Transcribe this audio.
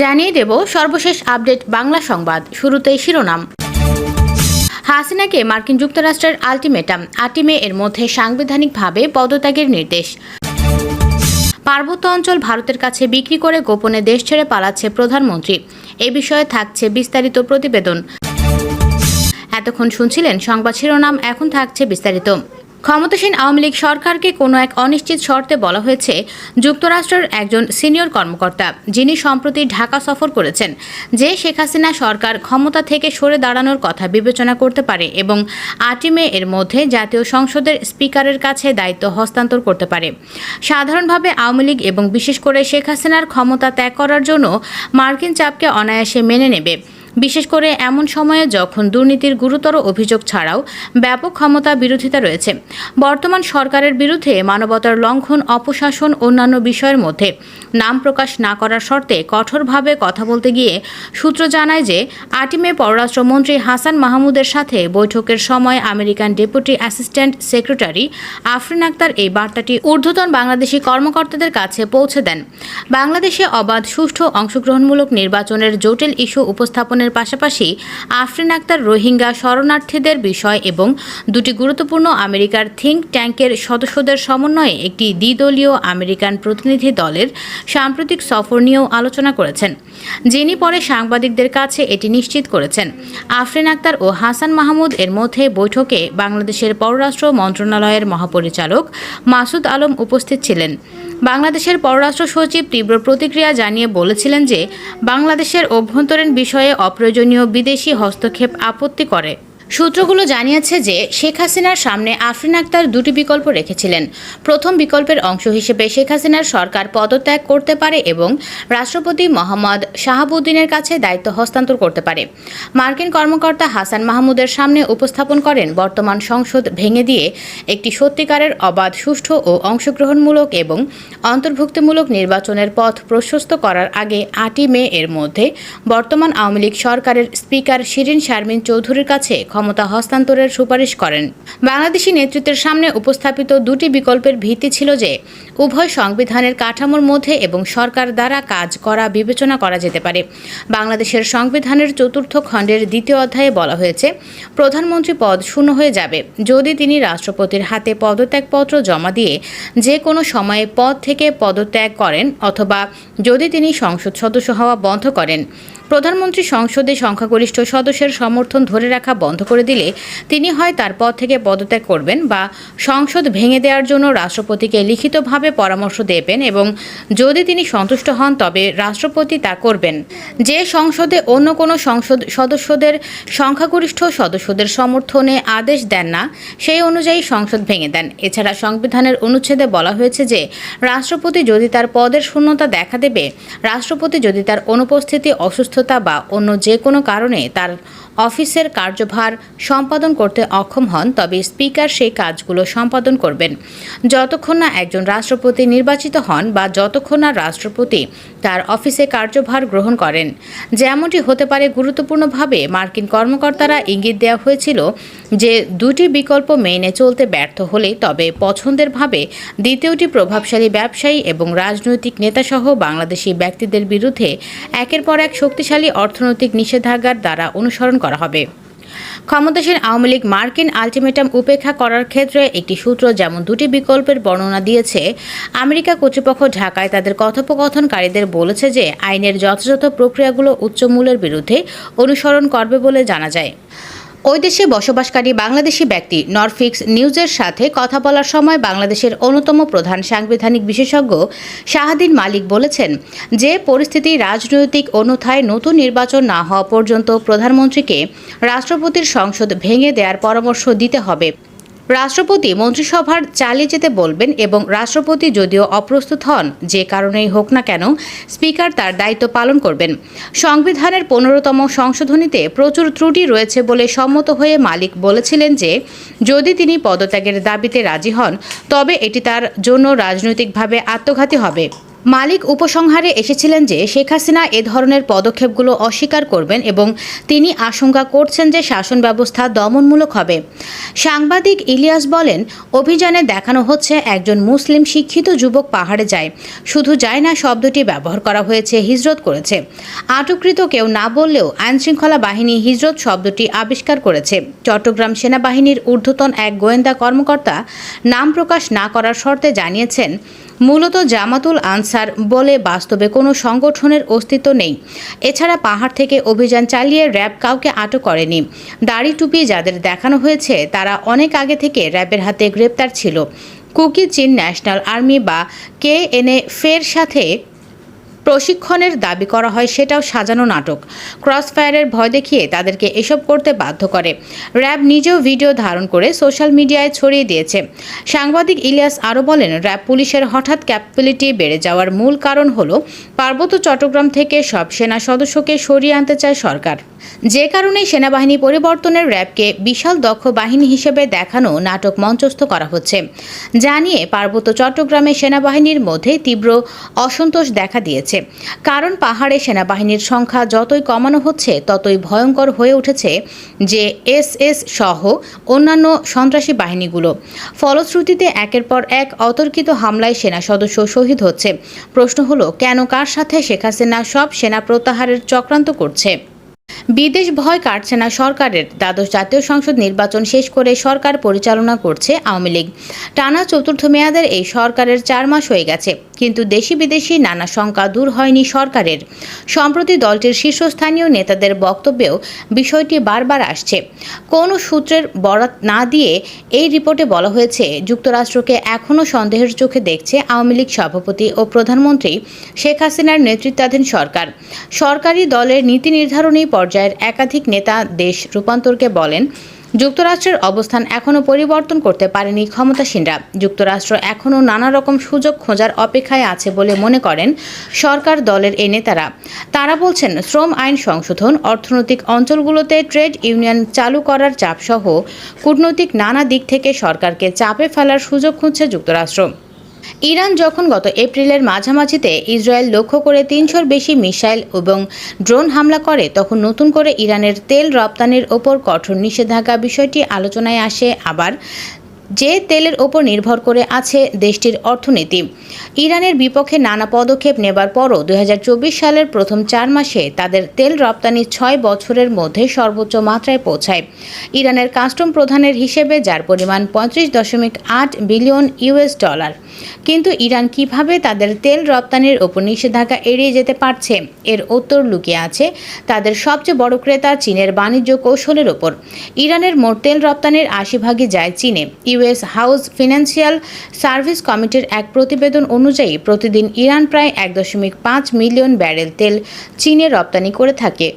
জানিয়ে দেব সর্বশেষ আপডেট বাংলা সংবাদ, শুরুতেই শিরোনাম। হাসিনাকে মার্কিন যুক্তরাষ্ট্রের আলটিমেটাম আটই মে এর মধ্যে সাংবিধানিকভাবে পদত্যাগের নির্দেশ। পার্বত্য অঞ্চল ভারতের কাছে বিক্রি করে গোপনে দেশ ছেড়ে পালাচ্ছে প্রধানমন্ত্রী। এ বিষয়ে থাকছে বিস্তারিত প্রতিবেদন। এতক্ষণ শুনছিলেন সংবাদ শিরোনাম, এখন থাকছে বিস্তারিত। ক্ষমতাসীন আওয়ামী লীগ সরকারকে কোনো এক অনিশ্চিত শর্তে বলা হয়েছে যুক্তরাষ্ট্রের একজন সিনিয়র কর্মকর্তা, যিনি সম্প্রতি ঢাকা সফর করেছেন, যে শেখ হাসিনা সরকার ক্ষমতা থেকে সরে দাঁড়ানোর কথা বিবেচনা করতে পারে এবং আটই মে এর মধ্যে জাতীয় সংসদের স্পিকারের কাছে দায়িত্ব হস্তান্তর করতে পারে। সাধারণভাবে আওয়ামী লীগ এবং বিশেষ করে শেখ হাসিনার ক্ষমতা ত্যাগ করার জন্য মার্কিন চাপকে অনায়াসে মেনে নেবে। বিশেষ করে এমন সময়ে যখন দুর্নীতির গুরুতর অভিযোগ ছাড়াও ব্যাপক ক্ষমতা বিরোধিতা রয়েছে। বর্তমান সরকারের বিরুদ্ধে মানবতার লঙ্ঘন, অপশাসন অন্যান্য বিষয়ের মধ্যে নাম প্রকাশ না করার শর্তে কঠোরভাবে কথা বলতে গিয়ে সূত্র জানায় যে আটিমে পররাষ্ট্রমন্ত্রী হাসান মাহমুদের সাথে বৈঠকের সময় American deputy assistant secretary Afrin Akter এই বার্তাটি ঊর্ধ্বতন বাংলাদেশি কর্মকর্তাদের কাছে পৌঁছে দেন। বাংলাদেশে অবাধ, সুষ্ঠু, অংশগ্রহণমূলক নির্বাচনের জটিল ইস্যু উপস্থাপনের পাশাপাশি আফরিন আক্তার রোহিঙ্গা শরণার্থীদের বিষয় এবং দুটি গুরুত্বপূর্ণ আমেরিকার থিঙ্ক ট্যাঙ্কের সদস্যদের সমন্বয়ে একটি দ্বিদলীয় আমেরিকান প্রতিনিধি দলের সাম্প্রতিক সফর নিয়েও আলোচনা করেছেন, যিনি পরে সাংবাদিকদের কাছে এটি নিশ্চিত করেছেন। আফরিন আক্তার ও হাসান মাহমুদ এর মধ্যে বৈঠকে বাংলাদেশের পররাষ্ট্র মন্ত্রণালয়ের মহাপরিচালক মাসুদ আলম উপস্থিত ছিলেন। বাংলাদেশের পররাষ্ট্র সচিব তীব্র প্রতিক্রিয়া জানিয়ে বলেছিলেন যে, বাংলাদেশের অভ্যন্তরীণ বিষয়ে অপ্রয়োজনীয় বিদেশি হস্তক্ষেপ আপত্তি করে। সূত্রগুলো জানিয়েছে যে শেখ হাসিনার সামনে আফরিন আক্তার দুটি বিকল্প রেখেছিলেন। প্রথম বিকল্পের অংশ হিসেবে শেখ হাসিনার সরকার পদত্যাগ করতে পারে এবং রাষ্ট্রপতি মোহাম্মদ শাহাবুদ্দিনের কাছে দায়িত্ব হস্তান্তর করতে পারে। মার্কিন কর্মকর্তা হাসান মাহমুদের সামনে উপস্থাপন করেন বর্তমান সংসদ ভেঙে দিয়ে একটি সত্যিকারের অবাধ, সুষ্ঠু ও অংশগ্রহণমূলক এবং অন্তর্ভুক্তিমূলক নির্বাচনের পথ প্রশস্ত করার আগে আটই মে এর মধ্যে বর্তমান আওয়ামী লীগ সরকারের স্পিকার শিরিন শারমিন চৌধুরীর কাছে ক্ষমতা হস্তান্তরের সুপারিশ করেন। বাংলাদেশি নেতৃত্বের সামনে উপস্থাপিত দুটি বিকল্পের ভিত্তি ছিল যে, উভয় সংবিধানের কাঠামোর মধ্যে এবং সরকার দ্বারা কাজ করা বিবেচনা করা যেতে পারে। বাংলাদেশের সংবিধানের চতুর্থ খণ্ডের দ্বিতীয় অধ্যায়ে বলা হয়েছে, প্রধানমন্ত্রী পদ শূন্য হয়ে যাবে। যদি তিনি রাষ্ট্রপতির হাতে পদত্যাগপত্র জমা দিয়ে যে কোনো সময়ে পদ থেকে পদত্যাগ করেন অথবা যদি তিনি সংসদ সদস্য হওয়া বন্ধ করেন প্রধানমন্ত্রী সংসদে সংখ্যাগরিষ্ঠ সদস্যের সমর্থন ধরে রাখা বন্ধ করে দিলে তিনি হয় তার পদ থেকে পদত্যাগ করবেন বা সংসদ ভেঙে দেওয়ার জন্য রাষ্ট্রপতিকে লিখিতভাবে পরামর্শ দেবেন এবং যদি তিনি সন্তুষ্ট হন, তবে রাষ্ট্রপতি তা করবেন। যে সংসদে অন্য কোনো সংসদ সদস্যদের সংখ্যাগরিষ্ঠ সদস্যদের সমর্থনে আদেশ দেন না, সেই অনুযায়ী সংসদ ভেঙে দেন। এছাড়া সংবিধানের অনুচ্ছেদে বলা হয়েছে যে, রাষ্ট্রপতি যদি তার পদের শূন্যতা দেখা দেবে, রাষ্ট্রপতি যদি তার অনুপস্থিতি অসুস্থতা বা অন্য যে কোনো কারণে তার অফিসের কার্যভার সম্পাদন করতে অক্ষম হন, তবে স্পিকার সেই কাজগুলো সম্পাদন করবেন। যতক্ষণ না একজন রাষ্ট্রপতি নির্বাচিত হন বা যতক্ষণ না রাষ্ট্রপতি তার অফিসে কার্যভার গ্রহণ করেন। যেমনটি হতে পারে গুরুত্বপূর্ণভাবে, মার্কিন কর্মকর্তারা ইঙ্গিত দেওয়া হয়েছিল যে দুটি বিকল্প মেনে চলতে ব্যর্থ হলে তবে পছন্দের ভাবে দ্বিতীয়টি প্রভাবশালী ব্যবসায়ী এবং রাজনৈতিক নেতাসহ বাংলাদেশি ব্যক্তিদের বিরুদ্ধে একের পর এক শক্তিশালী অর্থনৈতিক নিষেধাজ্ঞার দ্বারা অনুসরণ করা হবে। ক্ষমতাসীন আওয়ামী লীগ মার্কিন আলটিমেটাম উপেক্ষা করার ক্ষেত্রে একটি সূত্র যেমন দুটি বিকল্পের বর্ণনা দিয়েছে, আমেরিকা কর্তৃপক্ষ ঢাকায় তাদের কথোপকথনকারীদের বলেছে যে আইনের যথাযথ প্রক্রিয়াগুলো উচ্চমূল্যের বিরুদ্ধে অনুসরণ করবে বলে জানা যায়। ওই দেশে বসবাসকারী বাংলাদেশি ব্যক্তি নরফিক্স নিউজের সাথে কথা বলার সময় বাংলাদেশের অন্যতম প্রধান সাংবিধানিক বিশেষজ্ঞ শাহাদিন মালিক বলেছেন যে পরিস্থিতি রাজনৈতিক অনুথায় নতুন নির্বাচন না হওয়া পর্যন্ত প্রধানমন্ত্রীকে রাষ্ট্রপতির সংসদ ভেঙে দেওয়ার পরামর্শ দিতে হবে। রাষ্ট্রপতি মন্ত্রিসভার চালিয়ে যেতে বলবেন এবং রাষ্ট্রপতি যদিও অপ্রস্তুত হন, যে কারণেই হোক না কেন, স্পিকার তার দায়িত্ব পালন করবেন। সংবিধানের পনেরোতম সংশোধনীতে প্রচুর ত্রুটি রয়েছে বলে সম্মত হয়ে মালিক বলেছিলেন যে, যদি তিনি পদত্যাগের দাবিতে রাজি হন, তবে এটি তার জন্য রাজনৈতিকভাবে আত্মঘাতী হবে। মালিক উপসংহারে এসেছিলেন যে শেখ হাসিনা এ ধরনের পদক্ষেপগুলো অস্বীকার করবেন এবং তিনি আশঙ্কা করছেন যে শাসন ব্যবস্থা দমনমূলক হবে। সাংবাদিক ইলিয়াস বলেন, অভিযানে দেখানো হচ্ছে একজন মুসলিম শিক্ষিত যুবক পাহাড়ে যায়। শুধু যায় না, শব্দটি ব্যবহার করা হয়েছে, হিজরত করেছে। আটককৃত কেউ না বললেও আইনশৃঙ্খলা বাহিনী হিজরত শব্দটি আবিষ্কার করেছে। চট্টগ্রাম সেনাবাহিনীর ঊর্ধ্বতন এক গোয়েন্দা কর্মকর্তা নাম প্রকাশ না করার শর্তে জানিয়েছেন, মূলত জামাতুল আনসার বলে বাস্তবে কোনো সংগঠনের অস্তিত্ব নেই। এছাড়া পাহাড় থেকে অভিযান চালিয়ে র্যাব কাউকে আটক করেনি। দাড়ি টুপি যাদের দেখানো হয়েছে, তারা অনেক আগে থেকে র্যাবের হাতে গ্রেপ্তার ছিল। কুকি চীন ন্যাশনাল আর্মি বা কে এনে ফের সাথে প্রশিক্ষণের দাবি করা হয় সেটাও সাজানো নাটক। ক্রস ফায়ারের ভয় দেখিয়ে তাদেরকে এসব করতে বাধ্য করে। র্যাব নিজেও ভিডিও ধারণ করে সোশ্যাল মিডিয়ায় ছড়িয়ে দিয়েছে। সাংবাদিক ইলিয়াস আরও বলেন, র্যাব পুলিশের হঠাৎ ক্যাপাবিলিটি বেড়ে যাওয়ার মূল কারণ হল পার্বত্য চট্টগ্রাম থেকে সব সেনা সদস্যকে সরিয়ে আনতে চায় সরকার। যে কারণে সেনাবাহিনী পরিবর্তনের র্যাবকে বিশাল দক্ষ বাহিনী হিসেবে দেখানো নাটক মঞ্চস্থ করা হচ্ছে। যা নিয়ে পার্বত্য চট্টগ্রামে সেনাবাহিনীর মধ্যে তীব্র অসন্তোষ দেখা দিয়েছে। কারণ পাহাড়ে সেনাবাহিনীর সংখ্যা যতই কমানো হচ্ছে, ততই ভয়ঙ্কর হয়ে উঠেছে যে এস এস সহ অন্যান্য সন্ত্রাসী বাহিনীগুলো। ফলশ্রুতিতে একের পর এক অতর্কিত হামলায় সেনা সদস্য শহীদ হচ্ছে। প্রশ্ন হলো, কেন কার সাথে শেখ হাসিনা সব সেনা প্রত্যাহারের চক্রান্ত করছে? বিদেশ ভয় কাটছে না সরকারের। দ্বাদশ জাতীয় সংসদ নির্বাচন শেষ করে সরকার পরিচালনা করছে আওয়ামী লীগ। টানা চতুর্থ মেয়াদের এই সরকারের চার মাস হয়ে গেছে, কিন্তু দেশি বিদেশি নানা শঙ্কা দূর হয়নি সরকারের। সম্প্রতি দলটির শীর্ষস্থানীয় নেতাদের বক্তব্যেও বিষয়টি বারবার আসছে। কোন সূত্রের বরাত না দিয়ে এই রিপোর্টে বলা হয়েছে, যুক্তরাষ্ট্রকে এখনও সন্দেহের চোখে দেখছে আওয়ামী লীগ সভাপতি ও প্রধানমন্ত্রী শেখ হাসিনার নেতৃত্বাধীন সরকার। সরকারি দলের নীতি নির্ধারণী পর্যায়ের একাধিক নেতা দেশ রূপান্তরকে বলেন, যুক্তরাষ্ট্রের অবস্থান এখনও পরিবর্তন করতে পারেনি ক্ষমতাসীনরা। যুক্তরাষ্ট্র এখনও নানা রকম সুযোগ খোঁজার অপেক্ষায় আছে বলে মনে করেন সরকার দলের এই নেতারা। তারা বলছেন, শ্রম আইন সংশোধন, অর্থনৈতিক অঞ্চলগুলোতে ট্রেড ইউনিয়ন চালু করার চাপসহ কূটনৈতিক নানা দিক থেকে সরকারকে চাপে ফেলার সুযোগ খুঁজছে যুক্তরাষ্ট্র। ইরান যখন গত এপ্রিলের মাঝামাঝিতে ইসরায়েল লক্ষ্য করে তিনশোর বেশি মিসাইল এবং ড্রোন হামলা করে, তখন নতুন করে ইরানের তেল রপ্তানির ওপর কঠোর নিষেধাজ্ঞা বিষয়টি আলোচনায় আসে। আবার যে তেলের ওপর নির্ভর করে আছে দেশটির অর্থনীতি। ইরানের বিপক্ষে নানা পদক্ষেপ নেবার পরও দুই হাজার চব্বিশ সালের প্রথম চার মাসে তাদের তেল রপ্তানি ছয় বছরের মধ্যে সর্বোচ্চ মাত্রায় পৌঁছায়। ইরানের কাস্টম প্রধানের হিসেবে যার পরিমাণ পঁয়ত্রিশ দশমিক আট বিলিয়ন ইউএস ডলার। কিন্তু ইরান কীভাবে তাদের তেল রপ্তানির ওপর নিষেধাজ্ঞা এড়িয়ে যেতে পারছে, এর উত্তর লুকিয়ে আছে তাদের সবচেয়ে বড় ক্রেতা চীনের বাণিজ্য কৌশলের ওপর। ইরানের মোট তেল রপ্তানির আশি ভাগই যায় চীনে। ইউএস হাউস ফিনান্সিয়াল সার্ভিস কমিটির এক প্রতিবেদন অনুযায়ী প্রতিদিন ইরান প্রায় এক দশমিক পাঁচ মিলিয়ন ব্যারেল তেল চীনে রপ্তানি করে থাকে।